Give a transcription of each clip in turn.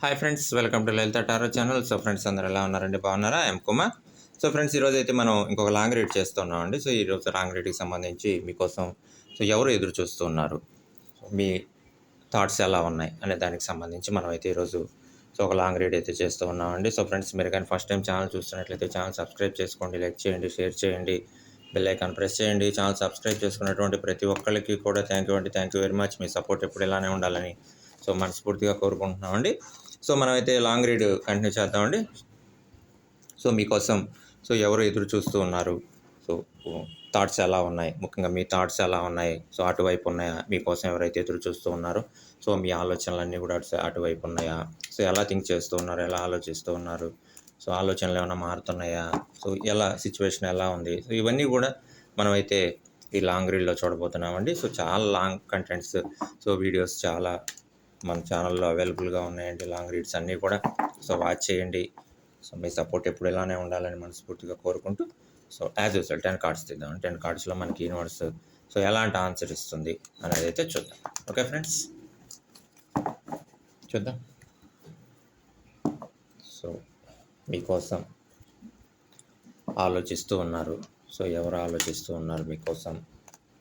Hi friends welcome to Lalitha tarot channel so friends అందరు ఎలా ఉన్నారండి? బాగున్నారా? ఎం కుమార్ సో ఫ్రెండ్స్ ఈరోజు అయితే మనం ఇంకొక లాంగ్ రీడ్ చేస్తున్నామండి సో ఈరోజు లాంగ్ రీడ్కి సంబంధించి మీకోసం సో ఎవరు ఎదురు చూస్తున్నారు? మీ థాట్స్ ఎలా ఉన్నాయి? అనే దానికి సంబంధించి మనం అయితే ఈరోజు సో ఒక లాంగ్ రీడ్ అయితే చేస్తూ ఉన్నామండి సో ఫ్రెండ్స్ మీరు కానీ ఫస్ట్ టైం ఛానల్ చూస్తున్నట్లయితే ఛానల్ సబ్స్క్రైబ్ చేసుకోండి లైక్ చేయండి షేర్ చేయండి బెల్ ఐకాన్ ప్రెస్ చేయండి. ఛానల్ సబ్స్క్రైబ్ చేసుకున్నటువంటి ప్రతి ఒక్కరికి కూడా థ్యాంక్ యూ అండి. థ్యాంక్ యూ వెరీ మచ్ మీ సపోర్ట్ ఎప్పుడు ఇలానే ఉండాలని సో మనస్ఫూర్తిగా కోరుకుంటున్నామండి సో మనమైతే లాంగ్ రీడ్ కంటిన్యూ చేద్దామండి. సో మీకోసం సో ఎవరు ఎదురు చూస్తూ ఉన్నారు? సో థాట్స్ ఎలా ఉన్నాయి? ముఖ్యంగా మీ థాట్స్ ఎలా ఉన్నాయి? సో అటువైపు ఉన్నాయా? మీకోసం ఎవరైతే ఎదురు చూస్తూ ఉన్నారో సో మీ ఆలోచనలన్నీ కూడా అటు అటువైపు ఉన్నాయా? సో ఎలా థింక్ చేస్తూ ఉన్నారు? ఎలా ఆలోచిస్తూ ఉన్నారు? సో ఆలోచనలు ఏమైనా మారుతున్నాయా? సో ఎలా సిచ్యువేషన్ ఎలా ఉంది? సో ఇవన్నీ కూడా మనమైతే ఈ లాంగ్ రీల్లో చూడబోతున్నామండి. సో చాలా లాంగ్ కంటెంట్స్ సో వీడియోస్ చాలా మన ఛానల్లో అవైలబుల్గా ఉన్నాయండి లాంగ్ రీడ్స్ అన్నీ కూడా. సో వాచ్ చేయండి. సో మీ సపోర్ట్ ఎప్పుడు ఇలానే ఉండాలని మనస్ఫూర్తిగా కోరుకుంటూ so as usual ten cards తీద్దాం. టెన్ కార్డ్స్లో మనకి యూనివర్స్ సో ఎలాంటి ఆన్సర్ ఇస్తుంది అనేది అయితే చూద్దాం. ఓకే ఫ్రెండ్స్ చూద్దాం. సో మీకోసం ఆలోచిస్తూ ఉన్నారు. సో ఎవరు ఆలోచిస్తూ ఉన్నారు మీకోసం?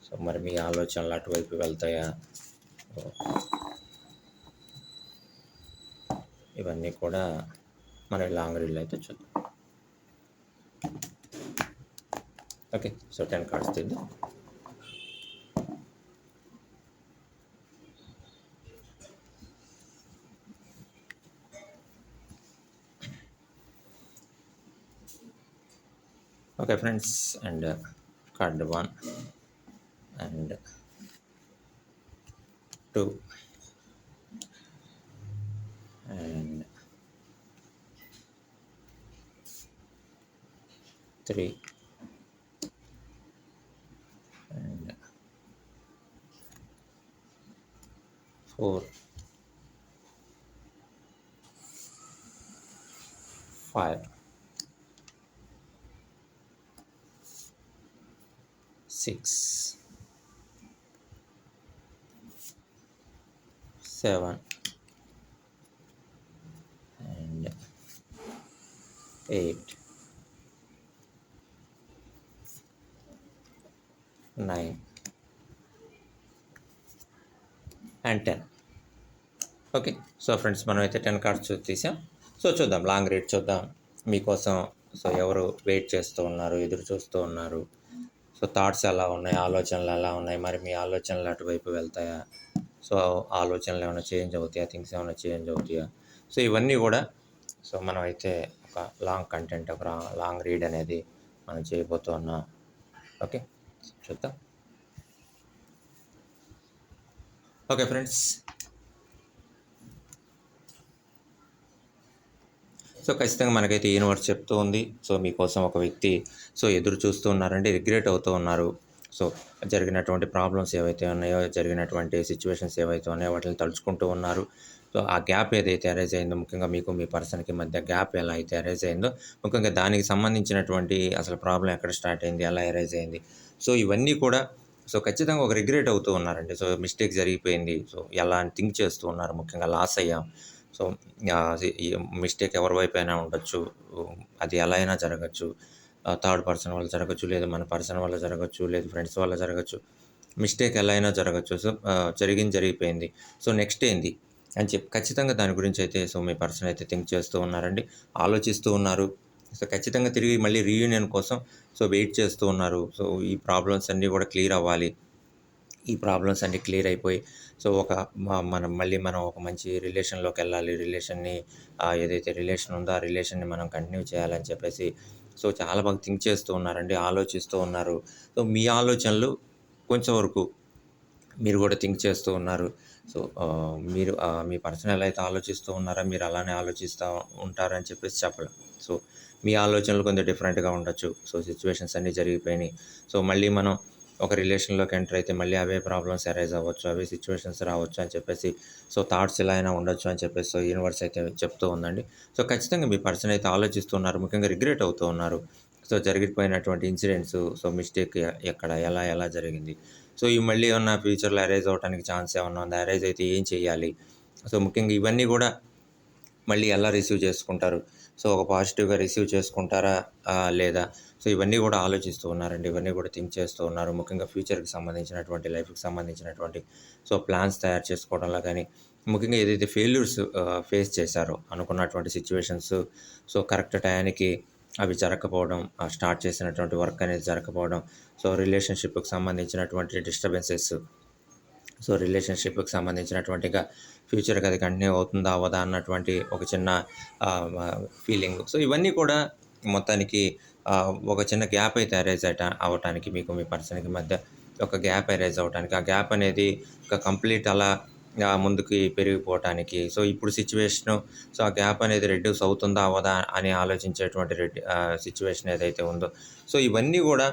సో మరి మీ ఆలోచనలు అటువైపు వెళ్తాయా? సో ఇవన్నీ కూడా మన లాంగ్ రీల్ అయితే చూద్దాం. ఓకే సో టెన్ కార్డ్స్ తీద్దాం. Okay friends and card one and two. and 3 and 4 5 6 7 eight nine and ten okay so friends మనం అయితే టెన్ కార్డ్స్ తీసాం సో చూద్దాం లాంగ్ రీడ్ చూద్దాం. మీకోసం సో ఎవరు వెయిట్ చేస్తూ ఉన్నారు ఎదురు చూస్తూ ఉన్నారు? సో థాట్స్ ఎలా ఉన్నాయి ఆలోచనలు ఎలా ఉన్నాయి? మరి మీ ఆలోచనలు అటువైపు వెళ్తాయా? సో ఆలోచనలు ఏమైనా చేంజ్ అవుతాయా? థింగ్స్ ఏమైనా చేంజ్ అవుతాయా? సో ఇవన్నీ కూడా సో మనం అయితే ఒక లాంగ్ కంటెంట్ ఒక లాంగ్ రీడ్ అనేది మనం చేయబోతూ ఉన్నా ఓకే చూద్దాం. Okay friends. సో ఖచ్చితంగా మనకైతే యూనివర్స్ చెప్తూ ఉంది. సో మీకోసం ఒక వ్యక్తి సో ఎదురు చూస్తూ ఉన్నారండి రిగ్రెట్ అవుతూ ఉన్నారు. సో జరిగినటువంటి ప్రాబ్లమ్స్ ఏవైతే ఉన్నాయో జరిగినటువంటి సిచ్యువేషన్స్ ఏవైతే ఉన్నాయో వాటిని తలుచుకుంటూ ఉన్నారు. సో ఆ గ్యాప్ ఏదైతే అరేజ్ అయిందో ముఖ్యంగా మీకు మీ పర్సన్కి మధ్య గ్యాప్ ఎలా అయితే అరేజ్ అయిందో ముఖ్యంగా దానికి సంబంధించినటువంటి అసలు ప్రాబ్లం ఎక్కడ స్టార్ట్ అయింది ఎలా అరేజ్ అయింది. సో ఇవన్నీ కూడా సో ఖచ్చితంగా ఒక రిగ్రెట్ అవుతూ ఉన్నారండి. సో మిస్టేక్ జరిగిపోయింది. సో ఎలా అని థింక్ చేస్తూ ఉన్నారు ముఖ్యంగా లాస్ అయ్యాం. సో మిస్టేక్ ఎవరి వైపు అయినా ఉండొచ్చు అది ఎలా అయినా జరగచ్చు. థర్డ్ పర్సన్ వల్ల జరగచ్చు లేదు మన పర్సన్ వల్ల జరగచ్చు లేదు ఫ్రెండ్స్ వల్ల జరగచ్చు. మిస్టేక్ ఎలా అయినా జరగచ్చు. సో జరిగింది జరిగిపోయింది. సో నెక్స్ట్ ఏంది? అని చెప్పి ఖచ్చితంగా దాని గురించి అయితే సో మీ పర్సన్ అయితే థింక్ చేస్తూ ఉన్నారండి. ఆలోచిస్తూ ఉన్నారు. సో ఖచ్చితంగా తిరిగి మళ్ళీ రీయూనియన్ కోసం సో వెయిట్ చేస్తూ ఉన్నారు. సో ఈ ప్రాబ్లమ్స్ అన్నీ కూడా క్లియర్ అవ్వాలి. ఈ ప్రాబ్లమ్స్ అన్నీ క్లియర్ అయిపోయి సో ఒక మనం మళ్ళీ మనం ఒక మంచి రిలేషన్లోకి వెళ్ళాలి. రిలేషన్ని ఏదైతే రిలేషన్ ఉందో ఆ రిలేషన్ని మనం కంటిన్యూ చేయాలని చెప్పేసి సో చాలా బాగా థింక్ చేస్తూ ఉన్నారండి ఆలోచిస్తూ ఉన్నారు. సో మీ ఆలోచనలు కొంచెం వరకు మీరు కూడా థింక్ చేస్తూ ఉన్నారు. సో మీరు మీ పర్సన్ ఎలా అయితే ఆలోచిస్తూ ఉన్నారో? మీరు అలానే ఆలోచిస్తూ ఉంటారని చెప్పేసి చెప్పలేం. సో మీ ఆలోచనలు కొంచెం డిఫరెంట్గా ఉండొచ్చు. సో సిచ్యువేషన్స్ అన్నీ జరిగిపోయినాయి. సో మళ్ళీ మనం ఒక రిలేషన్లోకి ఎంటర్ అయితే మళ్ళీ అవే ప్రాబ్లమ్స్ అరైజ్ అవ్వచ్చు అవే సిచ్యువేషన్స్ రావచ్చు అని చెప్పేసి సో థాట్స్ ఇలా అయినా ఉండొచ్చు అని చెప్పేసి సో యూనివర్స్ అయితే చెప్తూ ఉందండి. సో ఖచ్చితంగా మీ పర్సన్ అయితే ఆలోచిస్తున్నారు ముఖ్యంగా రిగ్రెట్ అవుతూ ఉన్నారు. సో జరిగిపోయినటువంటి ఇన్సిడెంట్స్ సో మిస్టేక్ ఎక్కడ ఎలా ఎలా జరిగింది? సో ఇవి మళ్ళీ ఏమన్నా ఫ్యూచర్లో అరైజ్ అవ్వడానికి ఛాన్స్ ఏమన్నా ఉందా? అరైజ్ అయితే ఏం చేయాలి సో ముఖ్యంగా ఇవన్నీ కూడా మళ్ళీ ఎలా రిసీవ్ చేసుకుంటారు? సో ఒక పాజిటివ్గా రిసీవ్ చేసుకుంటారా? లేదా? సో ఇవన్నీ కూడా ఆలోచిస్తూ ఉన్నారండి. ఇవన్నీ కూడా థింక్ చేస్తూ ఉన్నారు. ముఖ్యంగా ఫ్యూచర్కి సంబంధించినటువంటి లైఫ్కి సంబంధించినటువంటి సో ప్లాన్స్ తయారు చేసుకోవడంలో కానీ ముఖ్యంగా ఏదైతే ఫెయిల్యూర్స్ ఫేస్ చేశారో అనుకున్నటువంటి సిచ్యువేషన్స్ సో కరెక్ట్ టయానికి అవి జరగకపోవడం స్టార్ట్ చేసినటువంటి వర్క్ అనేది జరగకపోవడం సో రిలేషన్షిప్కి సంబంధించినటువంటి డిస్టర్బెన్సెస్ సో రిలేషన్షిప్కి సంబంధించినటువంటి ఫ్యూచర్కి అది కంటిన్యూ అవుతుందా అవ్వదా అన్నటువంటి ఒక చిన్న ఫీలింగ్. సో ఇవన్నీ కూడా మొత్తానికి ఒక చిన్న గ్యాప్ అయితే అరేజ్ అవటానికి అవ్వటానికి మీకు మీ పర్సన్కి మధ్య ఒక గ్యాప్ అరేజ్ అవ్వటానికి ఆ గ్యాప్ అనేది ఒక కంప్లీట్ అలా ముందుకి పెరిగిపోవటానికి. సో ఇప్పుడు సిచ్యువేషను సో ఆ గ్యాప్ అనేది రెడ్యూస్ అవుతుందా అవదా అని ఆలోచించేటువంటి రెడ్ సిచ్యువేషన్ ఏదైతే ఉందో. సో ఇవన్నీ కూడా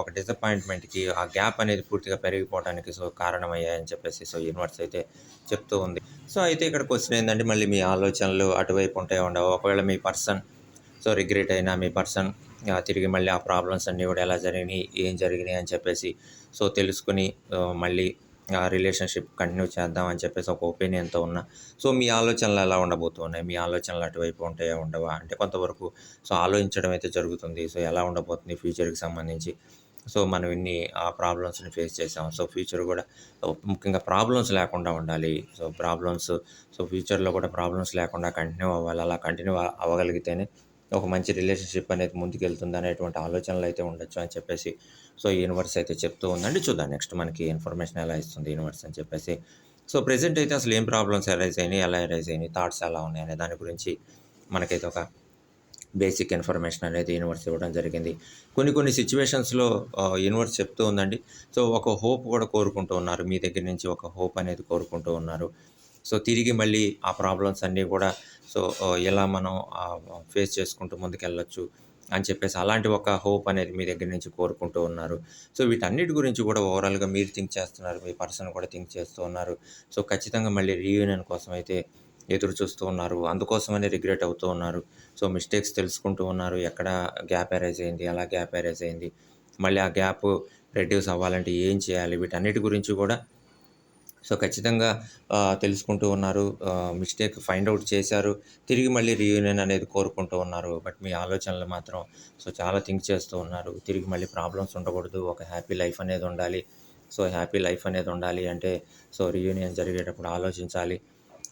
ఒక డిసప్పాయింట్మెంట్కి ఆ గ్యాప్ అనేది పూర్తిగా పెరిగిపోవడానికి సో కారణమయ్యాయని చెప్పేసి సో యూనివర్స్ అయితే చెప్తూ ఉంది. సో అయితే ఇక్కడ క్వశ్చన్ ఏంటంటే మళ్ళీ మీ ఆలోచనలు అటువైపు ఉంటాయి ఉండవు. ఒకవేళ మీ పర్సన్ సో రిగ్రెట్ అయినా మీ పర్సన్ తిరిగి మళ్ళీ ఆ ప్రాబ్లమ్స్ అన్నీ కూడా ఎలా జరిగినాయి ఏం జరిగినాయి అని చెప్పేసి సో తెలుసుకుని మళ్ళీ రిలేషన్షిప్ కంటిన్యూ చేద్దాం అని చెప్పేసి ఒక ఒపీనియన్తో ఉన్నా. సో మీ ఆలోచనలు ఎలా ఉండబోతున్నాయి? మీ ఆలోచనలు అటువైపు ఉంటాయా ఉండవా? అంటే కొంతవరకు సో ఆలోచించడం అయితే జరుగుతుంది. సో ఎలా ఉండబోతుంది ఫ్యూచర్కి సంబంధించి? సో మనం ఇన్ని ఆ ప్రాబ్లమ్స్ని ఫేస్ చేసాం. సో ఫ్యూచర్ కూడా ముఖ్యంగా ప్రాబ్లమ్స్ లేకుండా ఉండాలి. సో ప్రాబ్లమ్స్ సో ఫ్యూచర్లో కూడా ప్రాబ్లమ్స్ లేకుండా కంటిన్యూ అవ్వాలి. అలా కంటిన్యూ అవ్వగలిగితేనే ఒక మంచి రిలేషన్షిప్ అనేది ముందుకెళ్తుంది అనేటువంటి ఆలోచనలు అయితే ఉండొచ్చు అని చెప్పేసి సో యూనివర్స్ అయితే చెప్తూ ఉందండి. చూద్దాం నెక్స్ట్ మనకి ఇన్ఫర్మేషన్ ఎలా ఇస్తుంది యూనివర్స్ అని చెప్పేసి. సో ప్రెసెంట్ అయితే అసలు ఏం ప్రాబ్లమ్స్ అరైజ్ అయినాయి ఎలా అరైజ్ అయినాయి థాట్స్ ఎలా ఉన్నాయి అనే దాని గురించి మనకైతే ఒక బేసిక్ ఇన్ఫర్మేషన్ అనేది యూనివర్స్ ఇవ్వడం జరిగింది. కొన్ని కొన్ని సిచ్యువేషన్స్లో యూనివర్స్ చెప్తూ ఉందండి. సో ఒక హోప్ కూడా కోరుకుంటూ ఉన్నారు. మీ దగ్గర నుంచి ఒక హోప్ అనేది కోరుకుంటూ ఉన్నారు. సో తిరిగి మళ్ళీ ఆ ప్రాబ్లమ్స్ అన్నీ కూడా సో ఎలా మనం ఫేస్ చేసుకుంటూ ముందుకెళ్ళొచ్చు అని చెప్పేసి అలాంటి ఒక హోప్ అనేది మీ దగ్గర నుంచి కోరుకుంటూ ఉన్నారు. సో వీటన్నిటి గురించి కూడా ఓవరాల్గా మీరు థింక్ చేస్తున్నారు మీ పర్సన్ కూడా థింక్ చేస్తూ ఉన్నారు. సో ఖచ్చితంగా మళ్ళీ రీయూనియన్ కోసం అయితే ఎదురు చూస్తూ ఉన్నారు. అందుకోసమనే రిగ్రెట్ అవుతూ ఉన్నారు. సో మిస్టేక్స్ తెలుసుకుంటూ ఉన్నారు. ఎక్కడ గ్యాప్ అరేజ్ అయింది ఎలా గ్యాప్ అరేజ్ అయింది మళ్ళీ ఆ గ్యాప్ రెడ్యూస్ అవ్వాలంటే ఏం చేయాలి వీటన్నిటి గురించి కూడా సో ఖచ్చితంగా తెలుసుకుంటూ ఉన్నారు. మిస్టేక్ ఫైండ్ అవుట్ చేశారు. తిరిగి మళ్ళీ రీయూనియన్ అనేది కోరుకుంటూ ఉన్నారు. బట్ మీ ఆలోచనలు మాత్రం సో చాలా థింక్ చేస్తూ ఉన్నారు. తిరిగి మళ్ళీ ప్రాబ్లమ్స్ ఉండకూడదు. ఒక హ్యాపీ లైఫ్ అనేది ఉండాలి. సో హ్యాపీ లైఫ్ అనేది ఉండాలి అంటే సో రీయూనియన్ జరిగేటప్పుడు ఆలోచించాలి.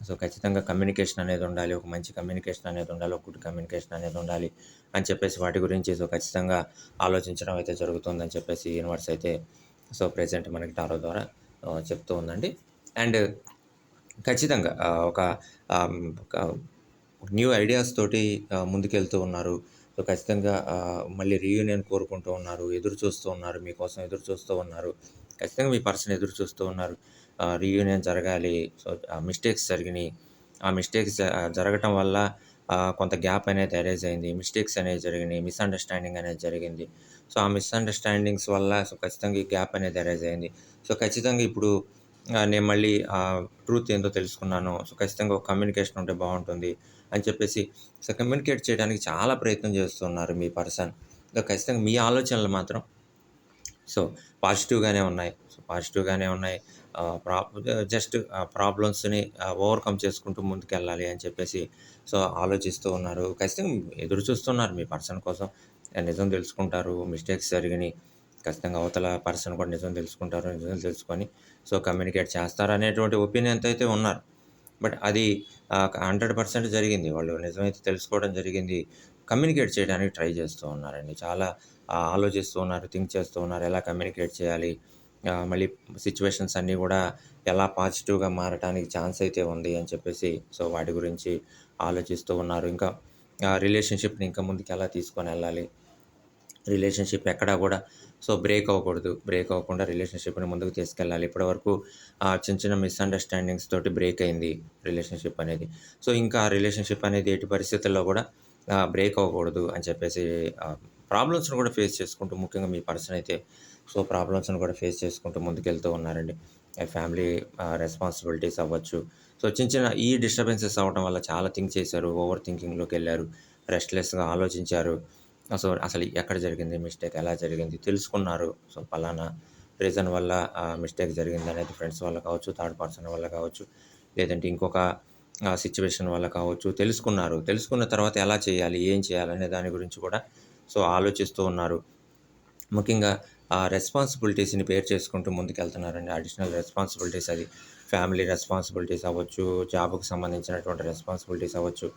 సో ఖచ్చితంగా కమ్యూనికేషన్ అనేది ఉండాలి. ఒక మంచి కమ్యూనికేషన్ అనేది ఉండాలి. ఒక గుడ్ కమ్యూనికేషన్ అనేది ఉండాలి అని చెప్పేసి వాటి గురించి సో ఖచ్చితంగా ఆలోచించడం అయితే జరుగుతుందని చెప్పేసి యూనివర్స్ అయితే సో ప్రజెంట్ మనకి టారో ద్వారా చెప్తూ ఉందండి. అండ్ ఖచ్చితంగా ఒక న్యూ ఐడియాస్ తోటి ముందుకెళ్తూ ఉన్నారు. సో ఖచ్చితంగా మళ్ళీ రీయూనియన్ కోరుకుంటూ ఉన్నారు ఎదురు చూస్తూ ఉన్నారు మీకోసం ఎదురు చూస్తూ ఉన్నారు. ఖచ్చితంగా మీ పర్సన్ ఎదురు చూస్తూ ఉన్నారు. రీయూనియన్ జరగాలి. సో మిస్టేక్స్ జరిగినాయి. ఆ మిస్టేక్స్ జరగటం వల్ల కొంత గ్యాప్ అనేది అరేజ్ అయింది. మిస్టేక్స్ అనేవి జరిగినాయి. మిస్అండర్స్టాండింగ్ అనేది జరిగింది. సో ఆ మిస్అండర్స్టాండింగ్స్ వల్ల సో ఖచ్చితంగా ఈ గ్యాప్ అనేది అరేజ్ అయింది. సో ఖచ్చితంగా ఇప్పుడు నేను మళ్ళీ ట్రూత్ ఏందో తెలుసుకున్నాను. సో ఖచ్చితంగా ఒక కమ్యూనికేషన్ ఉంటే బాగుంటుంది అని చెప్పేసి సో కమ్యూనికేట్ చేయడానికి చాలా ప్రయత్నం చేస్తున్నారు మీ పర్సన్. సో ఖచ్చితంగా మీ ఆలోచనలు మాత్రం సో పాజిటివ్గానే ఉన్నాయి. సో పాజిటివ్గానే ఉన్నాయి. ప్రా జస్ట్ ప్రాబ్లమ్స్ని ఓవర్కమ్ చేసుకుంటూ ముందుకెళ్ళాలి అని చెప్పేసి సో ఆలోచిస్తూ ఉన్నారు. ఖచ్చితంగా ఎదురు చూస్తున్నారు మీ పర్సన్ కోసం. నిజం తెలుసుకుంటారు. మిస్టేక్స్ జరిగినాయి. ఖచ్చితంగా అవతల పర్సన్ కూడా నిజం తెలుసుకుంటారు. నిజం తెలుసుకొని సో కమ్యూనికేట్ చేస్తారు అనేటువంటి ఒపీనియన్తో అయితే ఉన్నారు. బట్ అది హండ్రెడ్ పర్సెంట్ జరిగింది. వాళ్ళు నిజమైతే తెలుసుకోవడం జరిగింది. కమ్యూనికేట్ చేయడానికి ట్రై చేస్తూ ఉన్నారండి. చాలా ఆలోచిస్తూ ఉన్నారు. థింక్ చేస్తూ ఉన్నారు. ఎలా కమ్యూనికేట్ చేయాలి? మళ్ళీ సిచ్యువేషన్స్ అన్నీ కూడా ఎలా పాజిటివ్గా మారడానికి ఛాన్స్ అయితే ఉంది అని చెప్పేసి సో వాటి గురించి ఆలోచిస్తూ ఉన్నారు. ఇంకా రిలేషన్షిప్ని ఇంకా ముందుకు ఎలా తీసుకొని వెళ్ళాలి? రిలేషన్షిప్ ఎక్కడా కూడా సో బ్రేక్ అవ్వకూడదు. బ్రేక్ అవ్వకుండా రిలేషన్షిప్ని ముందుకు తీసుకెళ్ళాలి. ఇప్పటివరకు ఆ, చిన్న చిన్న మిస్అండర్స్టాండింగ్స్ తోటి బ్రేక్ అయింది రిలేషన్షిప్ అనేది. సో ఇంకా ఆ రిలేషన్షిప్ అనేది ఎటు పరిస్థితుల్లో కూడా బ్రేక్ అవ్వకూడదు అని చెప్పేసి ప్రాబ్లమ్స్ని కూడా ఫేస్ చేసుకుంటూ ముఖ్యంగా మీ పర్సన్ అయితే సో ప్రాబ్లమ్స్ని కూడా ఫేస్ చేసుకుంటూ ముందుకెళ్తూ ఉన్నారండి. ఫ్యామిలీ రెస్పాన్సిబిలిటీస్ అవ్వచ్చు సో చిన్న చిన్న ఈ డిస్టర్బెన్సెస్ అవ్వడం వల్ల చాలా థింక్ చేశారు ఓవర్ థింకింగ్లోకి వెళ్ళారు రెస్ట్లెస్గా ఆలోచించారు. సో అసలు ఎక్కడ జరిగింది మిస్టేక్ ఎలా జరిగింది తెలుసుకున్నారు. సో పలానా రీజన్ వల్ల మిస్టేక్ జరిగింది అనేది ఫ్రెండ్స్ వల్ల కావచ్చు థర్డ్ పర్సన్ వల్ల కావచ్చు లేదంటే ఇంకొక సిచ్యువేషన్ వల్ల కావచ్చు తెలుసుకున్నారు. తెలుసుకున్న తర్వాత ఎలా చేయాలి ఏం చేయాలనే దాని గురించి కూడా సో ఆలోచిస్తూ ఉన్నారు. ముఖ్యంగా ఆ రెస్పాన్సిబిలిటీస్ని పేర్ చేసుకుంటూ ముందుకెళ్తున్నారండి. అడిషనల్ రెస్పాన్సిబిలిటీస్ అది. ఫ్యామిలీ రెస్పాన్సిబిలిటీస్ అవ్వచ్చు జాబ్కి సంబంధించినటువంటి రెస్పాన్సిబిలిటీస్ అవ్వచ్చు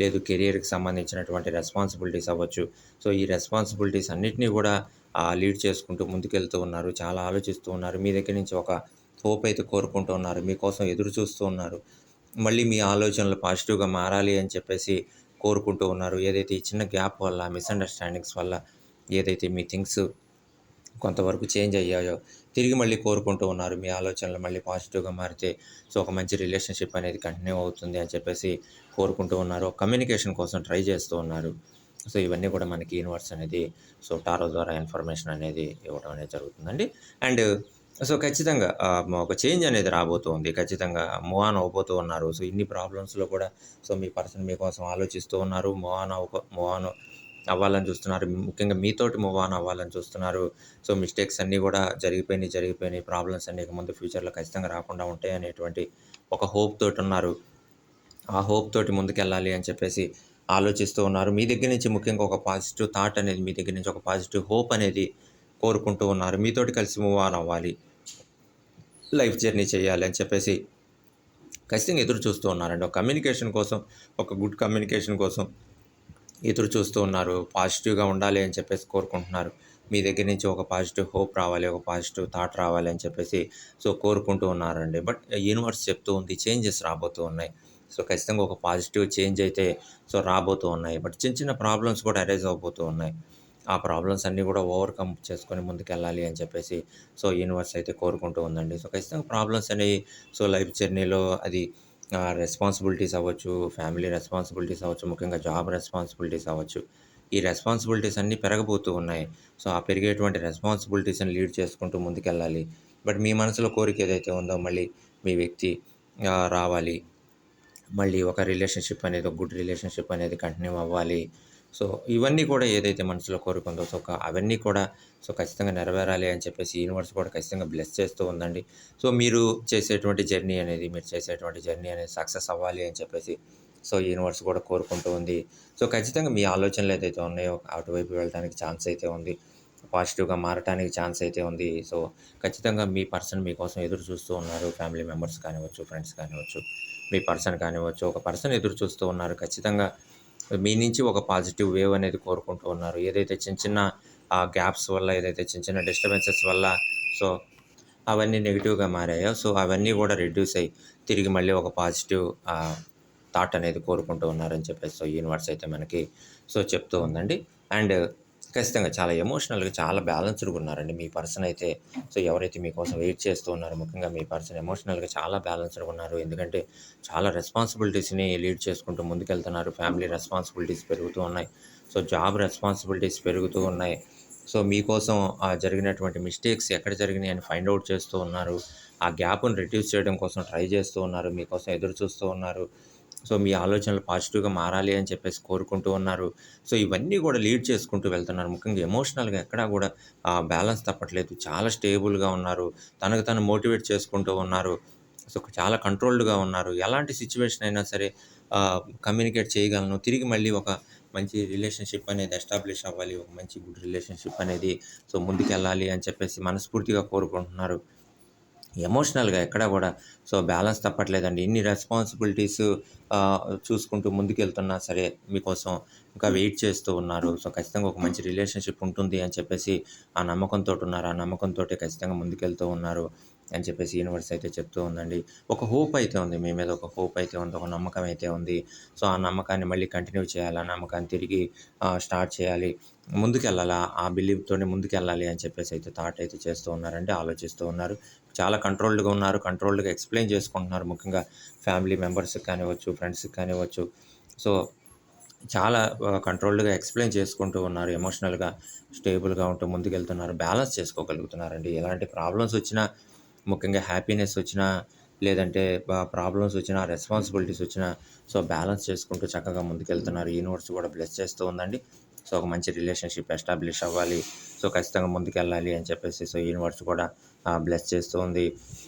లేదు కెరియర్కి సంబంధించినటువంటి రెస్పాన్సిబిలిటీస్ అవ్వచ్చు. సో ఈ రెస్పాన్సిబిలిటీస్ అన్నిటినీ కూడా లీడ్ చేసుకుంటూ ముందుకెళ్తూ ఉన్నారు చాలా ఆలోచిస్తూ ఉన్నారు. మీ దగ్గర నుంచి ఒక హోప్ అయితే కోరుకుంటూ ఉన్నారు మీకోసం ఎదురు చూస్తూ ఉన్నారు. మళ్ళీ మీ ఆలోచనలు పాజిటివ్గా మారాలి అని చెప్పేసి కోరుకుంటూ ఉన్నారు. ఏదైతే ఈ చిన్న గ్యాప్ వల్ల మిస్అండర్స్టాండింగ్స్ వల్ల ఏదైతే మీ థింగ్స్ కొంతవరకు చేంజ్ అయ్యాయో తిరిగి మళ్ళీ కోరుకుంటూ ఉన్నారు. మీ ఆలోచనలు మళ్ళీ పాజిటివ్గా మారితే సో ఒక మంచి రిలేషన్షిప్ అనేది కంటిన్యూ అవుతుంది అని చెప్పేసి కోరుకుంటూ ఉన్నారు. కమ్యూనికేషన్ కోసం ట్రై చేస్తూ ఉన్నారు. సో ఇవన్నీ కూడా మనకి యూనివర్స్ అనేది సో టారో ద్వారా ఇన్ఫర్మేషన్ అనేది ఇవ్వడం అనేది జరుగుతుందండి. అండ్ సో ఖచ్చితంగా ఒక చేంజ్ అనేది రాబోతుంది. ఖచ్చితంగా మూవ్ ఆన్ ఉన్నారు. సో ఇన్ని ప్రాబ్లమ్స్లో కూడా సో మీ పర్సన్ మీకోసం ఆలోచిస్తూ ఉన్నారు. మూవ్ ఆన్ అవ్వ మూవ్ ఆన్ అవ్వాలని చూస్తున్నారు. ముఖ్యంగా మీతోటి మూవ్ ఆన్ అవ్వాలని చూస్తున్నారు. సో మిస్టేక్స్ అన్నీ కూడా జరిగిపోయినాయి జరిగిపోయినాయి. ప్రాబ్లమ్స్ అన్నీ ఇక ముందు ఫ్యూచర్లో ఖచ్చితంగా రాకుండా ఉంటాయి అనేటువంటి ఒక హోప్ తోటి ఉన్నారు. ఆ హోప్ తోటి ముందుకెళ్ళాలి అని చెప్పేసి ఆలోచిస్తూ ఉన్నారు. మీ దగ్గర నుంచి ముఖ్యంగా ఒక పాజిటివ్ థాట్ అనేది మీ దగ్గర నుంచి ఒక పాజిటివ్ హోప్ అనేది కోరుకుంటూ ఉన్నారు. మీతోటి కలిసి మూవ్ ఆన్ అవ్వాలి. లైఫ్ జర్నీ చేయాలి అని చెప్పేసి ఖచ్చితంగా ఎదురు చూస్తూ ఉన్నారండి. ఒక కమ్యూనికేషన్ కోసం ఒక గుడ్ కమ్యూనికేషన్ కోసం ఎదురు చూస్తూ ఉన్నారు. పాజిటివ్గా ఉండాలి అని చెప్పేసి కోరుకుంటున్నారు. మీ దగ్గర నుంచి ఒక పాజిటివ్ హోప్ రావాలి ఒక పాజిటివ్ థాట్ రావాలి అని చెప్పేసి సో కోరుకుంటూ ఉన్నారండి. బట్ యూనివర్స్ చెప్తూ ఉంది చేంజెస్ రాబోతూ ఉన్నాయి. సో ఖచ్చితంగా ఒక పాజిటివ్ చేంజ్ అయితే సో రాబోతూ ఉన్నాయి. బట్ చిన్న చిన్న ప్రాబ్లమ్స్ కూడా అరైజ్ అవబోతూ ఉన్నాయి. ఆ ప్రాబ్లమ్స్ అన్నీ కూడా ఓవర్కమ్ చేసుకొని ముందుకెళ్ళాలి అని చెప్పేసి సో యూనివర్స్ అయితే కోరుకుంటూ ఉందండి. సో ఖచ్చితంగా ప్రాబ్లమ్స్ అనేవి సో లైఫ్ జర్నీలో అది రెస్పాన్సిబిలిటీస్ అవ్వచ్చు ఫ్యామిలీ రెస్పాన్సిబిలిటీస్ అవ్వచ్చు ముఖ్యంగా జాబ్ రెస్పాన్సిబిలిటీస్ అవ్వచ్చు. ఈ రెస్పాన్సిబిలిటీస్ అన్నీ పెరగబోతూ ఉన్నాయి. సో ఆ పెరిగేటువంటి రెస్పాన్సిబిలిటీస్ని లీడ్ చేసుకుంటూ ముందుకెళ్ళాలి. బట్ మీ మనసులో కోరిక ఏదైతే ఉందో మళ్ళీ మీ వ్యక్తి రావాలి. మళ్ళీ ఒక రిలేషన్షిప్ అనేది ఒక గుడ్ రిలేషన్షిప్ అనేది కంటిన్యూ అవ్వాలి. సో ఇవన్నీ కూడా ఏదైతే మనసులో కోరుకుందో సో అవన్నీ కూడా సో ఖచ్చితంగా నెరవేరాలి అని చెప్పేసి యూనివర్స్ కూడా ఖచ్చితంగా బ్లెస్ చేస్తూ ఉందండి. సో మీరు చేసేటువంటి జర్నీ అనేది మీరు చేసేటువంటి జర్నీ అనేది సక్సెస్ అవ్వాలి అని చెప్పేసి సో యూనివర్స్ కూడా కోరుకుంటూ ఉంది. సో ఖచ్చితంగా మీ ఆలోచనలు ఏదైతే ఉన్నాయో అటువైపు వెళ్ళడానికి ఛాన్స్ అయితే ఉంది. పాజిటివ్గా మారటానికి ఛాన్స్ అయితే ఉంది. సో ఖచ్చితంగా మీ పర్సన్ మీకోసం ఎదురు చూస్తూ ఉన్నారు. ఫ్యామిలీ మెంబర్స్ కానివ్వచ్చు ఫ్రెండ్స్ కానివ్వచ్చు మీ పర్సన్ కానివ్వచ్చు ఒక పర్సన్ ఎదురు చూస్తూ ఉన్నారు. ఖచ్చితంగా మీ నుంచి ఒక పాజిటివ్ వేవ్ అనేది కోరుకుంటూ ఉన్నారు. ఏదైతే చిన్న చిన్న గ్యాప్స్ వల్ల ఏదైతే చిన్న చిన్న డిస్టర్బెన్సెస్ వల్ల సో అవన్నీ నెగిటివ్గా మారాయో సో అవన్నీ కూడా రెడ్యూస్ అయ్యి తిరిగి మళ్ళీ ఒక పాజిటివ్ థాట్ అనేది కోరుకుంటూ ఉన్నారని చెప్పేసి సో యూనివర్స్ అయితే మనకి సో చెప్తూ ఉందండి. అండ్ ఖచ్చితంగా చాలా ఎమోషనల్గా చాలా బ్యాలెన్స్డ్గా ఉన్నారండి మీ పర్సన్ అయితే. సో ఎవరైతే మీకోసం వెయిట్ చేస్తూ ఉన్నారో ముఖ్యంగా మీ పర్సన్ ఎమోషనల్గా చాలా బ్యాలెన్స్డ్గా ఉన్నారు. ఎందుకంటే చాలా రెస్పాన్సిబిలిటీస్ని లీడ్ చేసుకుంటూ ముందుకెళ్తున్నారు. ఫ్యామిలీ రెస్పాన్సిబిలిటీస్ పెరుగుతూ ఉన్నాయి. సో జాబ్ రెస్పాన్సిబిలిటీస్ పెరుగుతూ ఉన్నాయి. సో మీకోసం ఆ జరిగినటువంటి మిస్టేక్స్ ఎక్కడ జరిగినాయి అని ఫైండ్ అవుట్ చేస్తూ ఉన్నారు. ఆ గ్యాప్ను రిడ్యూస్ చేయడం కోసం ట్రై చేస్తూ ఉన్నారు. మీకోసం ఎదురు చూస్తూ ఉన్నారు. సో మీ ఆలోచనలు పాజిటివ్గా మారాలి అని చెప్పేసి కోరుకుంటూ ఉన్నారు. సో ఇవన్నీ కూడా లీడ్ చేసుకుంటూ వెళ్తున్నారు. ముఖ్యంగా ఎమోషనల్గా ఎక్కడా కూడా బ్యాలెన్స్ తప్పట్లేదు. చాలా స్టేబుల్గా ఉన్నారు. తనకు తను మోటివేట్ చేసుకుంటూ ఉన్నారు. సో చాలా కంట్రోల్డ్గా ఉన్నారు. ఎలాంటి సిచ్యువేషన్ అయినా సరే కమ్యూనికేట్ చేయగలను. తిరిగి మళ్ళీ ఒక మంచి రిలేషన్షిప్ అనేది ఎస్టాబ్లిష్ అవ్వాలి. ఒక మంచి గుడ్ రిలేషన్షిప్ అనేది సో ముందుకెళ్ళాలి అని చెప్పేసి మనస్ఫూర్తిగా కోరుకుంటున్నారు. ఎమోషనల్గా ఎక్కడ కూడా. సో బ్యాలెన్స్ తప్పట్లేదండి. ఇన్ని రెస్పాన్సిబిలిటీస్ చూసుకుంటూ ముందుకెళ్తున్నా సరే మీకోసం ఇంకా వెయిట్ చేస్తూ ఉన్నారు. సో ఖచ్చితంగా ఒక మంచి రిలేషన్షిప్ ఉంటుంది అని చెప్పేసి ఆ నమ్మకంతో ఉన్నారు ఆ నమ్మకంతో ఖచ్చితంగా ముందుకెళ్తూ ఉన్నారు అని చెప్పేసి యూనివర్స్ అయితే చెప్తూ ఉందండి. ఒక హోప్ అయితే ఉంది. మీ మీద ఒక హోప్ అయితే ఉంది. ఒక నమ్మకం అయితే ఉంది. సో ఆ నమ్మకాన్ని మళ్ళీ కంటిన్యూ చేయాలి. ఆ నమ్మకాన్ని తిరిగి స్టార్ట్ చేయాలి. ముందుకెళ్ళాలా? ఆ బిలీవ్తోనే ముందుకెళ్ళాలి అని చెప్పేసి అయితే థాట్ అయితే చేస్తూ ఉన్నారండి ఆలోచిస్తూ ఉన్నారు. చాలా కంట్రోల్డ్గా ఉన్నారు కంట్రోల్డ్గా ఎక్స్ప్లెయిన్ చేసుకుంటున్నారు. ముఖ్యంగా ఫ్యామిలీ మెంబర్స్కి కానివ్వచ్చు ఫ్రెండ్స్కి కానివ్వచ్చు. సో చాలా కంట్రోల్డ్గా ఎక్స్ప్లెయిన్ చేసుకుంటూ ఉన్నారు. ఎమోషనల్గా స్టేబుల్గా ఉంటూ ముందుకెళ్తున్నారు. బ్యాలెన్స్ చేసుకోగలుగుతున్నారండి. ఎలాంటి ప్రాబ్లమ్స్ వచ్చినా ముఖ్యంగా హ్యాపీనెస్ వచ్చినా లేదంటే ప్రాబ్లమ్స్ వచ్చినా రెస్పాన్సిబిలిటీస్ వచ్చినా సో బ్యాలెన్స్ చేసుకుంటూ చక్కగా ముందుకెళ్తున్నారు. యూనివర్స్ కూడా బ్లెస్ చేస్తూ ఉందండి. సో ఒక మంచి రిలేషన్షిప్ ఎస్టాబ్లిష్ అవ్వాలి. సో ఖచ్చితంగా ముందుకెళ్ళాలి అని చెప్పేసి సో యూనివర్స్ కూడా బ్లెస్ చేస్తూ ఉంది.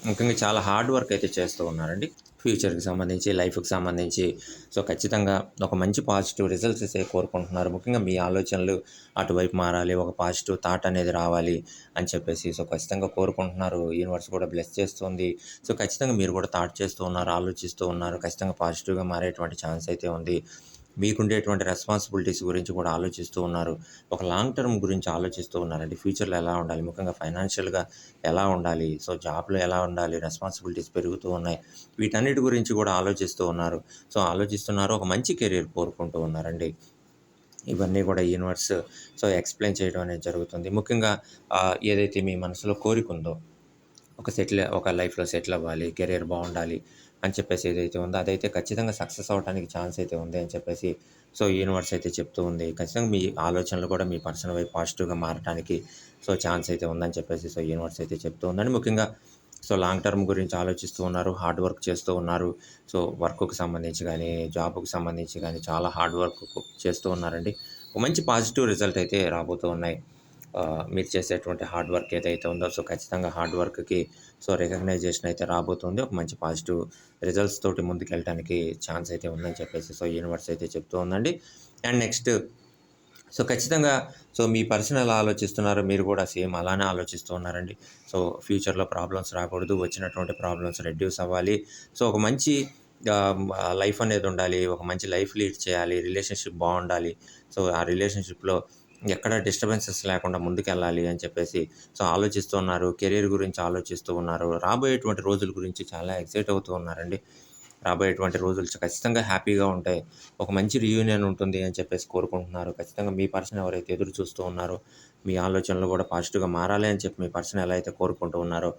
ముఖ్యంగా చాలా హార్డ్ వర్క్ అయితే చేస్తూ ఉన్నారండి. ఫ్యూచర్కి సంబంధించి లైఫ్కి సంబంధించి. సో ఖచ్చితంగా ఒక మంచి పాజిటివ్ రిజల్ట్స్ అయితే కోరుకుంటున్నారు. ముఖ్యంగా మీ ఆలోచనలు అటువైపు మారాలి ఒక పాజిటివ్ థాట్ అనేది రావాలి అని చెప్పేసి సో ఖచ్చితంగా కోరుకుంటున్నారు. యూనివర్స్ కూడా బ్లెస్ చేస్తుంది. సో ఖచ్చితంగా మీరు కూడా థాట్ చేస్తూ ఉన్నారు ఆలోచిస్తూ ఉన్నారు. ఖచ్చితంగా పాజిటివ్గా మారేటువంటి ఛాన్స్ అయితే ఉంది. మీకుండేటువంటి రెస్పాన్సిబిలిటీస్ గురించి కూడా ఆలోచిస్తూ ఉన్నారు. ఒక లాంగ్ టర్మ్ గురించి ఆలోచిస్తూ ఉన్నారండి. ఫ్యూచర్లో ఎలా ఉండాలి? ముఖ్యంగా ఫైనాన్షియల్గా ఎలా ఉండాలి? సో జాబ్లో ఎలా ఉండాలి? రెస్పాన్సిబిలిటీస్ పెరుగుతూ ఉన్నాయి. వీటన్నిటి గురించి కూడా ఆలోచిస్తూ ఉన్నారు. సో ఆలోచిస్తున్నారు. ఒక మంచి కెరీర్ కోరుకుంటూ ఉన్నారండి. ఇవన్నీ కూడా యూనివర్స్ సో ఎక్స్ప్లెయిన్ చేయడం అనేది జరుగుతుంది. ముఖ్యంగా ఏదైతే మీ మనసులో కోరిక ఉందో ఒక సెటిల్ ఒక లైఫ్లో సెటిల్ అవ్వాలి. కెరీర్ బాగుండాలి. అని చెప్పేసి ఏదైతే ఉందో అదైతే ఖచ్చితంగా సక్సెస్ అవడానికి ఛాన్స్ అయితే ఉంది అని చెప్పేసి సో యూనివర్స్ అయితే చెప్తూ ఉంది. ఖచ్చితంగా మీ ఆలోచనలు కూడా మీ పర్సన్ వైపు పాజిటివ్గా మారడానికి సో ఛాన్స్ అయితే ఉందని చెప్పేసి సో యూనివర్స్ అయితే చెప్తూ ఉందని ముఖ్యంగా సో లాంగ్ టర్మ్ గురించి ఆలోచిస్తూ ఉన్నారు హార్డ్ వర్క్ చేస్తూ ఉన్నారు. సో వర్క్కి సంబంధించి కానీ జాబ్కి సంబంధించి కానీ చాలా హార్డ్ వర్క్ చేస్తూ ఉన్నారండి. ఒక మంచి పాజిటివ్ రిజల్ట్ అయితే రాబోతూ ఉన్నాయి. మీరు చేసేటువంటి హార్డ్ వర్క్ ఏదైతే ఉందో సో ఖచ్చితంగా హార్డ్ వర్క్కి సో రికగ్నైజేషన్ అయితే రాబోతుంది. ఒక మంచి పాజిటివ్ రిజల్ట్స్ తోటి ముందుకు వెళ్ళడానికి ఛాన్స్ అయితే ఉందని చెప్పేసి సో యూనివర్స్ అయితే చెప్తూ ఉందండి. అండ్ నెక్స్ట్ సో ఖచ్చితంగా సో మీ పర్సన్ ఎలా ఆలోచిస్తున్నారో మీరు కూడా సేమ్ అలానే ఆలోచిస్తూ ఉన్నారండి. సో ఫ్యూచర్లో ప్రాబ్లమ్స్ రాకూడదు వచ్చినటువంటి ప్రాబ్లమ్స్ రెడ్యూస్ అవ్వాలి. సో ఒక మంచి లైఫ్ అనేది ఉండాలి ఒక మంచి లైఫ్ లీడ్ చేయాలి రిలేషన్షిప్ బాగుండాలి. సో ఆ రిలేషన్షిప్లో ఎక్కడ డిస్టర్బెన్సెస్ లేకుండా ముందుకెళ్ళాలి అని చెప్పేసి సో ఆలోచిస్తూ ఉన్నారు. కెరీర్ గురించి ఆలోచిస్తూ ఉన్నారు. రాబోయేటువంటి రోజుల గురించి చాలా ఎక్సైట్ అవుతూ ఉన్నారండి. రాబోయేటువంటి రోజులు ఖచ్చితంగా హ్యాపీగా ఉంటాయి. ఒక మంచి రియూనియన్ ఉంటుంది అని చెప్పేసి కోరుకుంటున్నారు. ఖచ్చితంగా మీ పర్సన్ ఎవరైతే ఎదురు చూస్తూ ఉన్నారో మీ ఆలోచనలు కూడా పాజిటివ్గా మారాలి అని చెప్పి మీ పర్సన్ ఎలా అయితే కోరుకుంటూ ఉన్నారో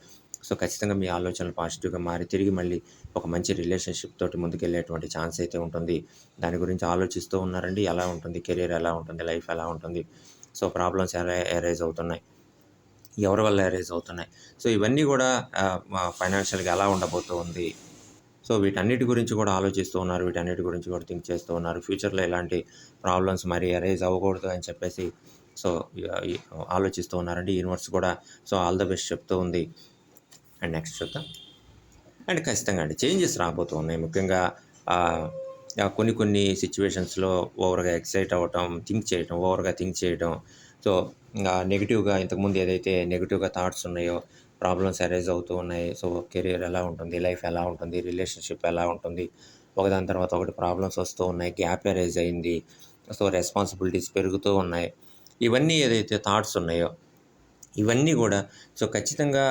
సో ఖచ్చితంగా మీ ఆలోచనలు పాజిటివ్గా మారి తిరిగి మళ్ళీ ఒక మంచి రిలేషన్షిప్ తోటి ముందుకెళ్ళేటువంటి ఛాన్స్ అయితే ఉంటుంది. దాని గురించి ఆలోచిస్తూ ఉన్నారండి. ఎలా ఉంటుంది? కెరీర్ ఎలా ఉంటుంది? లైఫ్ ఎలా ఉంటుంది? సో ప్రాబ్లమ్స్ ఎలా అరైజ్ అవుతున్నాయి? ఎవరి వల్ల ఎరేజ్ అవుతున్నాయి? సో ఇవన్నీ కూడా ఫైనాన్షియల్గా ఎలా ఉండబోతుంది సో వీటన్నిటి గురించి కూడా ఆలోచిస్తూ ఉన్నారు. వీటన్నిటి గురించి కూడా థింక్ చేస్తూ ఉన్నారు. ఫ్యూచర్లో ఎలాంటి ప్రాబ్లమ్స్ మరి అరైజ్ అవ్వకూడదు అని చెప్పేసి సో ఆలోచిస్తూ ఉన్నారండి. యూనివర్స్ కూడా సో ఆల్ ద బెస్ట్ చెప్తూ ఉంది. అండ్ నెక్స్ట్ చూద్దాం. అండ్ ఖచ్చితంగా అండి చేంజెస్ రాబోతూ ఉన్నాయి ముఖ్యంగా కొన్ని కొన్ని సిచ్యువేషన్స్లో ఓవర్గా ఎక్సైట్ అవ్వటం థింక్ చేయటం ఓవర్గా థింక్ చేయటం. సో నెగిటివ్గా ఇంతకుముందు ఏదైతే నెగిటివ్గా థాట్స్ ఉన్నాయో ప్రాబ్లమ్స్ అరైజ్ అవుతూ ఉన్నాయి. సో కెరీర్ ఎలా ఉంటుంది లైఫ్ ఎలా ఉంటుంది రిలేషన్షిప్ ఎలా ఉంటుంది ఒకదాని తర్వాత ఒకటి ప్రాబ్లమ్స్ వస్తూ ఉన్నాయి గ్యాప్ అరైజ్ అయింది. సో రెస్పాన్సిబిలిటీస్ పెరుగుతూ ఉన్నాయి. ఇవన్నీ ఏదైతే థాట్స్ ఉన్నాయో ఇవన్నీ కూడా సో ఖచ్చితంగా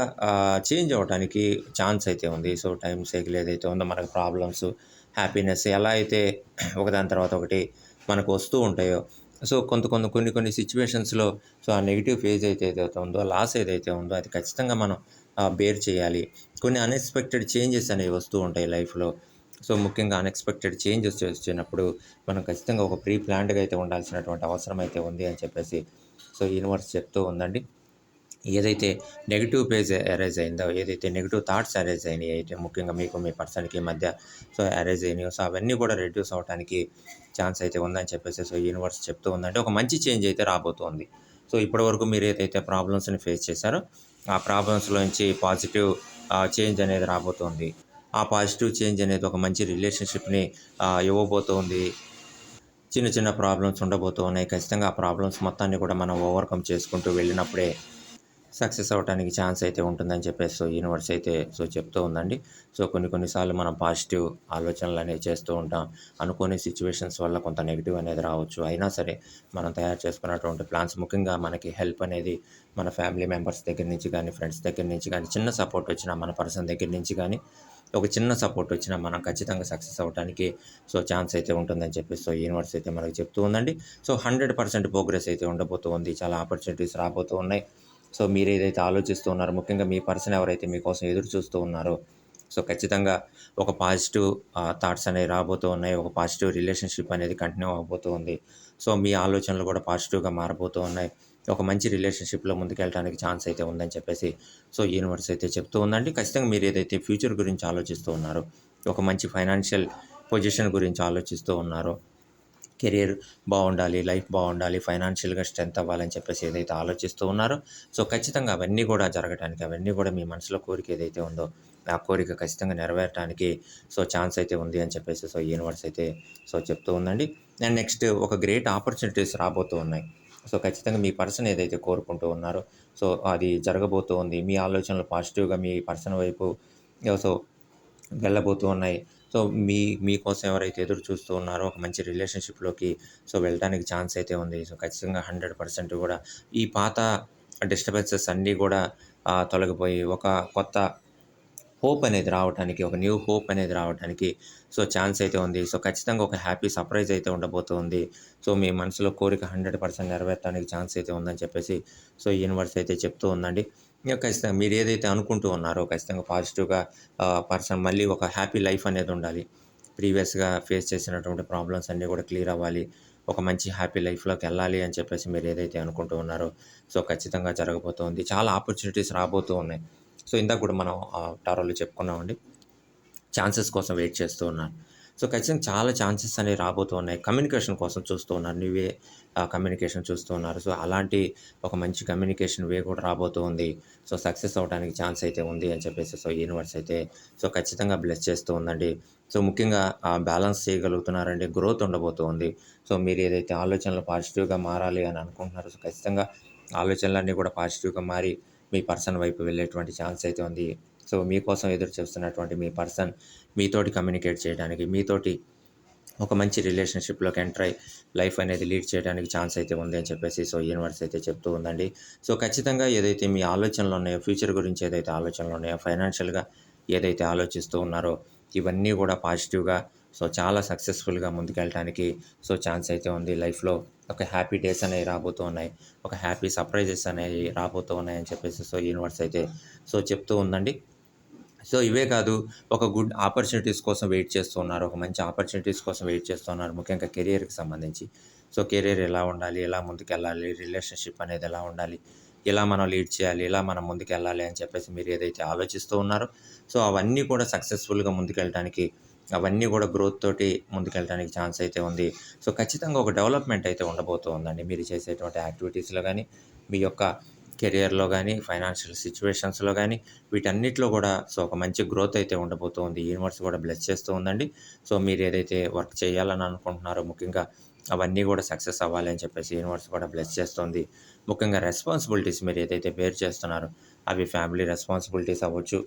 చేంజ్ అవ్వడానికి ఛాన్స్ అయితే ఉంది. సో టైం సైకిల్ ఏదైతే ఉందో మనకు ప్రాబ్లమ్స్ హ్యాపీనెస్ ఎలా అయితే ఒకదాని తర్వాత ఒకటి మనకు వస్తూ ఉంటాయో సో కొంత కొంత కొన్ని కొన్ని సిచ్యువేషన్స్లో సో ఆ నెగిటివ్ ఫేజ్ అయితే ఏదైతే ఉందో లాస్ ఏదైతే ఉందో అది ఖచ్చితంగా మనం బేర్ చేయాలి. కొన్ని అన్ఎక్స్పెక్టెడ్ చేంజెస్ అనేవి వస్తూ ఉంటాయి లైఫ్లో. సో ముఖ్యంగా అన్ఎక్స్పెక్టెడ్ చేంజెస్ వచ్చినప్పుడు మనం ఖచ్చితంగా ఒక ప్రీ ప్లాన్డ్గా అయితే ఉండాల్సినటువంటి అవసరం అయితే ఉంది అని చెప్పేసి సో యూనివర్స్ చెప్తూ ఉందండి. ఏదైతే నెగిటివ్ పేజ్ అరేజ్ అయిందో ఏదైతే నెగిటివ్ థాట్స్ అరేజ్ అయినాయి అయితే ముఖ్యంగా మీకు మీ పర్సన్కి మధ్య సో అరేజ్ అయినాయో సో అవన్నీ కూడా రెడ్యూస్ అవడానికి ఛాన్స్ అయితే ఉందని చెప్పేసి సో యూనివర్స్ చెప్తూ ఉందంటే ఒక మంచి చేంజ్ అయితే రాబోతోంది. సో ఇప్పటివరకు మీరు ఏదైతే ప్రాబ్లమ్స్ని ఫేస్ చేశారో ఆ ప్రాబ్లమ్స్లోంచి పాజిటివ్ చేంజ్ అనేది రాబోతోంది. ఆ పాజిటివ్ చేంజ్ అనేది ఒక మంచి రిలేషన్షిప్ని ఇవ్వబోతోంది. చిన్న చిన్న ప్రాబ్లమ్స్ ఉండబోతున్నాయి ఖచ్చితంగా ఆ ప్రాబ్లమ్స్ మొత్తాన్ని కూడా మనం ఓవర్కమ్ చేసుకుంటూ వెళ్ళినప్పుడే సక్సెస్ అవ్వడానికి ఛాన్స్ అయితే ఉంటుందని చెప్పేసి సో యూనివర్స్ అయితే సో చెప్తూ ఉందండి. సో కొన్ని కొన్నిసార్లు మనం పాజిటివ్ ఆలోచనలు అనేవి చేస్తూ ఉంటాం. అనుకోని సిచ్యువేషన్స్ వల్ల కొంత నెగిటివ్ అనేది రావచ్చు. అయినా సరే మనం తయారు చేసుకున్నటువంటి ప్లాన్స్ ముఖ్యంగా మనకి హెల్ప్ అనేది మన ఫ్యామిలీ మెంబర్స్ దగ్గర నుంచి కానీ ఫ్రెండ్స్ దగ్గర నుంచి కానీ చిన్న సపోర్ట్ వచ్చినా మన పర్సన్ దగ్గర నుంచి కానీ ఒక చిన్న సపోర్ట్ వచ్చినా మనం ఖచ్చితంగా సక్సెస్ అవ్వడానికి సో ఛాన్స్ అయితే ఉంటుందని చెప్పి సో యూనివర్స్ అయితే మనకు చెప్తూ ఉందండి. సో హండ్రెడ్ పర్సెంట్ ప్రోగ్రెస్ అయితే ఉండబోతూ ఉంది. చాలా ఆపర్చునిటీస్ రాబోతూ ఉన్నాయి. సో మీరు ఏదైతే ఆలోచిస్తూ ఉన్నారో ముఖ్యంగా మీ పర్సన్ ఎవరైతే మీకోసం ఎదురు చూస్తూ ఉన్నారో సో ఖచ్చితంగా ఒక పాజిటివ్ థాట్స్ అనేవి రాబోతూ ఉన్నాయి. ఒక పాజిటివ్ రిలేషన్షిప్ అనేది కంటిన్యూ అవబోతూ ఉంది. సో మీ ఆలోచనలు కూడా పాజిటివ్గా మారబోతూ ఉన్నాయి. ఒక మంచి రిలేషన్షిప్లో ముందుకెళ్ళడానికి ఛాన్స్ అయితే ఉందని చెప్పేసి సో యూనివర్స్ అయితే చెప్తూ ఉందండి. ఖచ్చితంగా మీరు ఏదైతే ఫ్యూచర్ గురించి ఆలోచిస్తూ ఉన్నారో ఒక మంచి ఫైనాన్షియల్ పొజిషన్ గురించి ఆలోచిస్తూ ఉన్నారో కెరియర్ బాగుండాలి లైఫ్ బాగుండాలి ఫైనాన్షియల్గా స్ట్రెంత్ అవ్వాలని చెప్పేసి ఏదైతే ఆలోచిస్తూ ఉన్నారో సో ఖచ్చితంగా అవన్నీ కూడా జరగటానికి అవన్నీ కూడా మీ మనసులో కోరిక ఏదైతే ఉందో ఆ కోరిక ఖచ్చితంగా నెరవేరడానికి సో ఛాన్స్ అయితే ఉంది అని చెప్పేసి సో యూనివర్స్ అయితే సో చెప్తూ ఉందండి. అండ్ నెక్స్ట్ ఒక గ్రేట్ ఆపర్చునిటీస్ రాబోతూ ఉన్నాయి. సో ఖచ్చితంగా మీ పర్సన్ ఏదైతే కోరుకుంటూ ఉన్నారో సో అది జరగబోతూ ఉంది. మీ ఆలోచనలు పాజిటివ్గా మీ పర్సన్ వైపు సో వెళ్ళబోతూ ఉన్నాయి. సో మీ మీకోసం ఎవరైతే ఎదురు చూస్తూ ఉన్నారో ఒక మంచి రిలేషన్షిప్లోకి సో వెళ్ళడానికి ఛాన్స్ అయితే ఉంది. సో ఖచ్చితంగా హండ్రెడ్ పర్సెంట్ కూడా ఈ పాత డిస్టర్బెన్సెస్ అన్నీ కూడా తొలగిపోయి ఒక కొత్త హోప్ అనేది రావడానికి ఒక న్యూ హోప్ అనేది రావడానికి సో ఛాన్స్ అయితే ఉంది. సో ఖచ్చితంగా ఒక హ్యాపీ సర్ప్రైజ్ అయితే ఉండబోతుంది. సో మీ మనసులో కోరిక హండ్రెడ్ పర్సెంట్ నెరవేర్చడానికి ఛాన్స్ అయితే ఉందని చెప్పేసి సో యూనివర్స్ అయితే చెప్తూ ఉందండి. ఖచ్చితంగా. మీరు ఏదైతే అనుకుంటూ ఉన్నారో ఖచ్చితంగా పాజిటివ్గా పర్సన్ మళ్ళీ ఒక హ్యాపీ లైఫ్ అనేది ఉండాలి. ప్రీవియస్గా ఫేస్ చేసినటువంటి ప్రాబ్లమ్స్ అన్నీ కూడా క్లియర్ అవ్వాలి. ఒక మంచి హ్యాపీ లైఫ్లోకి వెళ్ళాలి అని చెప్పేసి మీరు ఏదైతే అనుకుంటూ ఉన్నారో సో ఖచ్చితంగా జరగబోతోంది. చాలా ఆపర్చునిటీస్ రాబోతూ ఉన్నాయి. సో ఇందాక కూడా మనం టారోలో చెప్పుకున్నామండి ఛాన్సెస్ కోసం వెయిట్ చేస్తూ ఉన్నారు. సో ఖచ్చితంగా చాలా ఛాన్సెస్ అనేవి రాబోతూ ఉన్నాయి. కమ్యూనికేషన్ కోసం చూస్తూ ఉన్నారు. నువ్వే కమ్యూనికేషన్ చూస్తూ ఉన్నారు. సో అలాంటి ఒక మంచి కమ్యూనికేషన్ వే కూడా రాబోతూ ఉంది సో సక్సెస్ అవడానికి ఛాన్స్ అయితే ఉంది అని చెప్పేసి సో యూనివర్స్ అయితే సో ఖచ్చితంగా బ్లెస్ చేస్తూ ఉందండి. సో ముఖ్యంగా బ్యాలెన్స్ చేయగలుగుతున్నారండి. గ్రోత్ ఉండబోతూ ఉంది సో మీరు ఏదైతే ఆలోచనలు పాజిటివ్గా మారాలి అని అనుకుంటున్నారో సో ఖచ్చితంగా ఆలోచనలన్నీ కూడా పాజిటివ్గా మారి మీ పర్సన్ వైపు వెళ్ళేటువంటి ఛాన్స్ అయితే ఉంది. సో మీకోసం ఎదురు చూస్తున్నటువంటి మీ పర్సన్ మీతోటి కమ్యూనికేట్ చేయడానికి మీతోటి ఒక మంచి రిలేషన్షిప్లోకి ఎంటర్ అయ్యి లైఫ్ అనేది లీడ్ చేయడానికి ఛాన్స్ అయితే ఉంది అని చెప్పేసి సో యూనివర్స్ అయితే చెప్తూ ఉందండి. సో ఖచ్చితంగా ఏదైతే మీ ఆలోచనలు ఉన్నాయో ఫ్యూచర్ గురించి ఏదైతే ఆలోచనలు ఉన్నాయో ఫైనాన్షియల్గా ఏదైతే ఆలోచిస్తూ ఉన్నారో ఇవన్నీ కూడా పాజిటివ్గా సో చాలా సక్సెస్ఫుల్గా ముందుకెళ్ళడానికి సో ఛాన్స్ అయితే ఉంది. లైఫ్లో ఒక హ్యాపీ డేస్ అనేవి రాబోతూ ఉన్నాయి. ఒక హ్యాపీ సర్ప్రైజెస్ అనేవి రాబోతూ ఉన్నాయి అని చెప్పేసి సో యూనివర్స్ అయితే సో చెప్తూ ఉందండి. సో ఇవే కాదు ఒక గుడ్ ఆపర్చునిటీస్ కోసం వెయిట్ చేస్తున్నారు ఒక మంచి ఆపర్చునిటీస్ కోసం వెయిట్ చేస్తున్నారు ముఖ్యంగా కెరియర్కి సంబంధించి. సో కెరియర్ ఎలా ఉండాలి ఎలా ముందుకెళ్ళాలి రిలేషన్షిప్ అనేది ఎలా ఉండాలి ఎలా మనం లీడ్ చేయాలి ఎలా మనం ముందుకెళ్ళాలి అని చెప్పేసి మీరు ఏదైతే ఆలోచిస్తూ ఉన్నారో సో అవన్నీ కూడా సక్సెస్ఫుల్గా ముందుకెళ్ళడానికి అవన్నీ కూడా గ్రోత్ తోటి ముందుకెళ్ళడానికి ఛాన్స్ అయితే ఉంది. సో ఖచ్చితంగా ఒక డెవలప్మెంట్ అయితే ఉండబోతుందండి మీరు చేసేటువంటి యాక్టివిటీస్లో కానీ మీ యొక్క కెరియర్లో కానీ ఫైనాన్షియల్ సిచ్యువేషన్స్లో కానీ వీటన్నిటిలో కూడా సో ఒక మంచి గ్రోత్ అయితే ఉండబోతుంది. యూనివర్స్ కూడా బ్లెస్ చేస్తూ ఉందండి. సో మీరు ఏదైతే వర్క్ చేయాలని అనుకుంటున్నారో ముఖ్యంగా అవన్నీ కూడా సక్సెస్ అవ్వాలి అని చెప్పేసి యూనివర్స్ కూడా బ్లెస్ చేస్తుంది. ముఖ్యంగా రెస్పాన్సిబిలిటీస్ మీరు ఏదైతే బేర్ చేస్తున్నారో అవి ఫ్యామిలీ రెస్పాన్సిబిలిటీస్ అవ్వచ్చు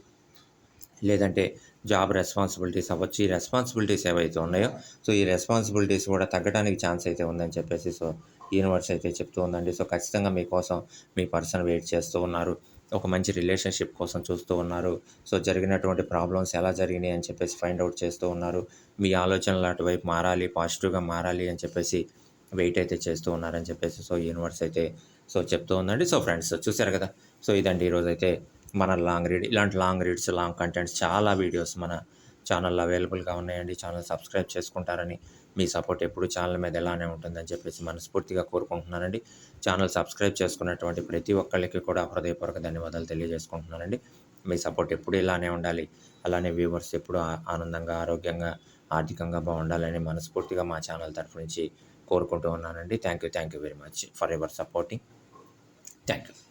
లేదంటే జాబ్ రెస్పాన్సిబిలిటీస్ అవ్వచ్చు. ఈ రెస్పాన్సిబిలిటీస్ ఏవైతే ఉన్నాయో సో ఈ రెస్పాన్సిబిలిటీస్ కూడా తగ్గడానికి ఛాన్స్ అయితే ఉందని చెప్పేసి సో యూనివర్స్ అయితే చెప్తూ ఉందండి. సో ఖచ్చితంగా మీకోసం మీ పర్సన్ వెయిట్ చేస్తూ ఉన్నారు. ఒక మంచి రిలేషన్షిప్ కోసం చూస్తూ ఉన్నారు. సో జరిగినటువంటి ప్రాబ్లమ్స్ ఎలా జరిగినాయి అని చెప్పేసి ఫైండ్ అవుట్ చేస్తూ ఉన్నారు. మీ ఆలోచనలు అటువైపు మారాలి పాజిటివ్గా మారాలి అని చెప్పేసి వెయిట్ అయితే చేస్తూ ఉన్నారని చెప్పేసి సో యూనివర్స్ అయితే సో చెప్తూ ఉందండి. సో ఫ్రెండ్స్ చూసారు కదా? సో ఇదండి ఈరోజు అయితే మన లాంగ్ రీడ్ ఇలాంటి లాంగ్ రీడ్స్ లాంగ్ కంటెంట్స్ చాలా వీడియోస్ మన ఛానల్లో అవైలబుల్గా ఉన్నాయండి. ఛానల్ సబ్స్క్రైబ్ చేసుకుంటారని మీ సపోర్ట్ ఎప్పుడు ఛానల్ మీద ఎలానే ఉంటుందని చెప్పేసి మనస్ఫూర్తిగా కోరుకుంటున్నానండి. ఛానల్ సబ్స్క్రైబ్ చేసుకున్నటువంటి ప్రతి ఒక్కళ్ళకి కూడా హృదయపూర్వక ధన్యవాదాలు తెలియజేసుకుంటున్నానండి. మీ సపోర్ట్ ఎప్పుడు ఇలానే ఉండాలి. అలానే వ్యూవర్స్ ఎప్పుడు ఆనందంగా ఆరోగ్యంగా ఆర్థికంగా బాగుండాలని మనస్ఫూర్తిగా మా ఛానల్ తరఫు నుంచి కోరుకుంటూ ఉన్నానండి. Thank you thank you very much for ever supporting. Thank you.